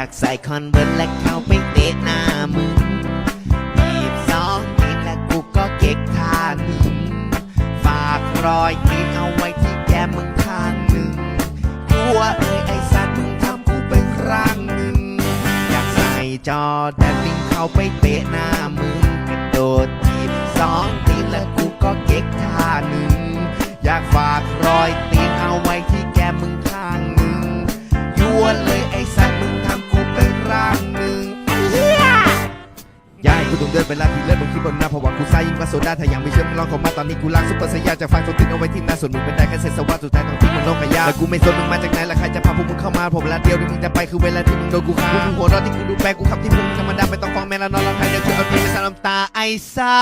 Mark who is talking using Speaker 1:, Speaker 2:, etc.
Speaker 1: อยากใส่คอนเวิร์ตและเข้าไปเตะหน้ามึงยีบสองทีและกูก็เก๊กท่าหนึ่งฝากรอยตีนเอาไว้ที่แก้มมึงข้างหนึ่งกลัวเอ้ยไอ้สัตว์มึงทำกูเป็นครั้งหนึ่งอยากใส่จอแดนลิงเข้าไปเตะหน้ามึงกระโดดทีบสองทีแล้วกูก็เก๊กท่าหนึ่งอยากฝากรอย กูต้องเดินไปลาทีเลือดบนที่บนหน้าเพราะว่ากูซ่ายิ่งกว่าโซดาถ้ายังไม่เชื่อมึงลองเข้ามาตอนนี้กูล้างซุปเปอร์สยามจากฟังตัวทิ้งเอาไว้ที่หน้าส่วนมึงเป็นได้แค่เศษสวัสดิ์สุดท้ายต้องทิ้งมันลงขยะแล้วกูไม่สนมึงมาจากไหนและใครจะพาพวกมึงเข้ามาผมเวลาเดียวที่มึงจะไปคือเวลาที่มึงโดนกูฆ่าพวกมึงหัวเร้อที่กูดูแปลกกูขับที่มึงธรรมดาไม่ต้องฟ้องแม่ละนอนร้องไห้เดี๋ยวกูเอาเพลงไปสาน้ำตาไอ้ซ่า